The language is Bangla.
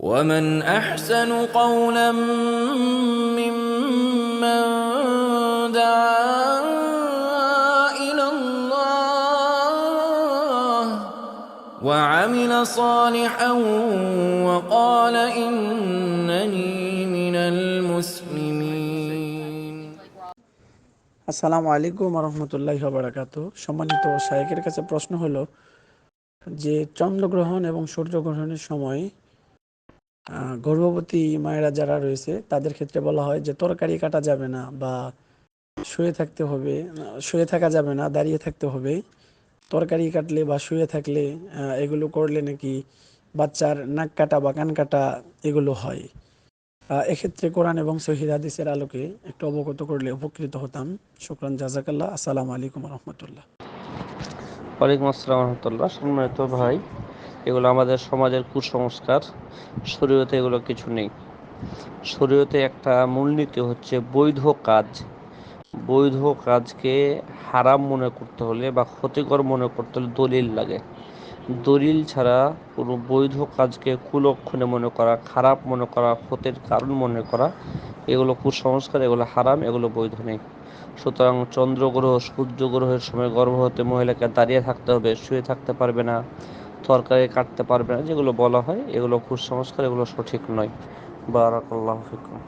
ومن احسن قولا ممن دعا الى الله وعمل صالحا وقال انني من المسلمين আসসালামু আলাইকুম রহমতুল্লাহ বারাকাত সম্মানিত শায়েকের কাছে প্রশ্ন হলো যে চন্দ্রগ্রহণ এবং সূর্যগ্রহণের সময় আহ, গর্ভবতী মায়েরা যারা রয়েছে, তাদের ক্ষেত্রে বলা হয় যে তরকারি কাটা যাবে না বা শুয়ে থাকতে হবে, শুয়ে থাকা যাবে না, দাঁড়িয়ে থাকতে হবে। তরকারি কাটলে বা শুয়ে থাকলে এগুলো করলে নাকি বাচ্চার নাক কাটা বা কান কাটা এগুলো হয়। এক্ষেত্রে কোরআন এবং সহিদ হাদিসের আলোকে একটু অবগত করলে উপকৃত হতাম। শুক্রান, জাজাকাল্লাহ। আসসালামু আলাইকুম রহমতুল্লাহ। ওয়ালাইকুম আসসালাম রহমতুল্লাহ। সম্মানিত ভাই এগুলো আমাদের সমাজের কুসংস্কার। শরীয়তে এগুলো কিছু নেই। শরীয়তে একটা মূলনীতি হচ্ছে বৈধ কাজ। বৈধ কাজকে হারাম মনে করতে হলে বা ক্ষতিকর মনে করতে হলে দলিল লাগে। দলিল ছাড়া কোনো বৈধ কাজকে কুলক্ষণে মনে করা, খারাপ মনে করা, ক্ষতির কারণ মনে করা, এগুলো কুসংস্কার, এগুলো হারাম, এগুলো বৈধ নেই। সুতরাং চন্দ্রগ্রহ, সূর্যগ্রহের সময় গর্ভবতী মহিলাকে দাঁড়িয়ে থাকতে হবে, শুয়ে থাকতে পারবে না। তরকারি কাটতে পারবে না যেগুলো বলা হয় এগুলো কুসংস্কার এগুলো সঠিক নয়। বারাকাল্লাহ ফিকুম।